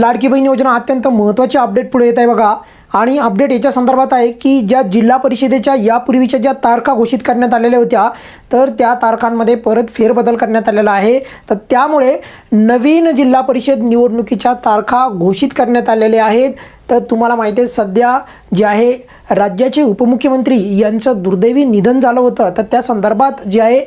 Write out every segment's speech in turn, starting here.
लाडकी बहीण योजना अत्यंत महत्त्वाची अपडेट पुढे येत आहे बघा. आणि अपडेट याच्या संदर्भात आहे की ज्या जिल्हा परिषदेच्या यापूर्वीच्या ज्या तारखा घोषित करण्यात आलेल्या होत्या तर त्या तारखांमध्ये परत फेरबदल करण्यात आलेला आहे. तर त्यामुळे नवीन जिल्हा परिषद निवडणुकीच्या तारखा घोषित करण्यात आलेल्या आहेत. तर तुम्हाला माहिती आहे सध्या जे आहे राज्याचे उपमुख्यमंत्री यांचं दुर्दैवी निधन झालं होतं. तर त्या संदर्भात जे आहे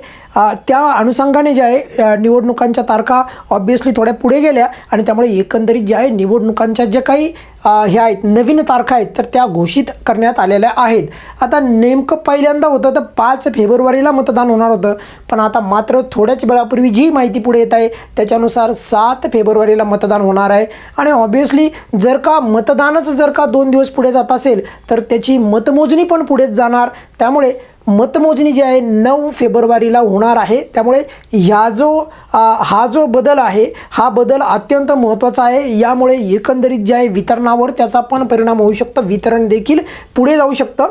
त्या अनुषंगाने जे आहे निवडणुकांच्या तारखा ऑब्विसली थोड्या पुढे गेल्या आणि त्यामुळे एकंदरीत जे आहे निवडणुकांच्या ज्या काही ह्या हे आहेत नवीन तारखा आहेत तर त्या घोषित करण्यात आलेल्या आहेत. आता नेमकं पहिल्यांदा होतं तर पाच फेब्रुवारीला मतदान होणार होतं. पण आता मात्र थोड्याच वेळापूर्वी जी माहिती पुढे येत आहे त्याच्यानुसार सात फेब्रुवारीला मतदान होणार आहे. आणि ऑब्विसली जर का मतदानच जर का दोन दिवस पुढे जात असेल तर त्याची मतमोजणी पण पुढेच जाणार. त्यामुळे मतमोजणी जी आहे नऊ फेब्रुवारीला होणार आहे. त्यामुळे ह्या जो आ, हा जो बदल आहे हा बदल अत्यंत महत्त्वाचा आहे. यामुळे एकंदरीत जे आहे वितरणावर त्याचा पण परिणाम होऊ शकतो. वितरण देखील पुढे जाऊ शकतं.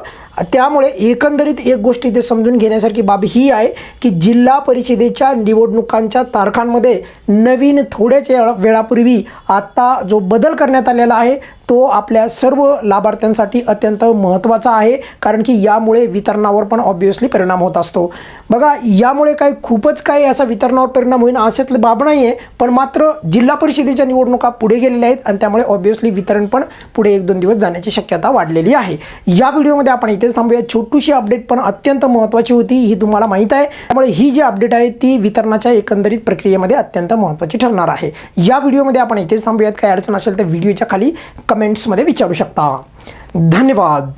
त्यामुळे एकंदरीत एक गोष्ट इथे समजून घेण्यासारखी बाब ही आहे की जिल्हा परिषदेच्या निवडणुकांच्या तारखांमध्ये नवीन थोड्याच वेळापूर्वी आत्ता जो बदल करण्यात आलेला आहे तो आपल्या सर्व लाभार्थ्यांसाठी अत्यंत महत्त्वाचा आहे कारण की यामुळे वितरणावर पण ऑब्विसली परिणाम होत असतो. बघा यामुळे काय खूपच काही असा वितरणावर परिणाम होईल असेतलं बाब नाही आहे पण मात्र जिल्हा परिषदेच्या निवडणुका पुढे गेलेल्या आहेत आणि त्यामुळे ऑब्विसली वितरण पण पुढे एक दोन दिवस जाण्याची शक्यता वाढलेली आहे. या व्हिडिओमध्ये आपण इथे इथेच थांबूया. छोटीशी अपडेट पण अत्यंत महत्त्वाची होती ही तुम्हाला माहीत आहे. त्यामुळे ही जी अपडेट आहे ती वितरणाच्या एकंदरीत प्रक्रियेमध्ये अत्यंत महत्त्वाची ठरणार आहे. या व्हिडिओमध्ये आपण इथेच थांबूयात. काही अडचण असेल तर व्हिडिओच्या खाली कमेंट्समध्ये विचारू शकता. धन्यवाद.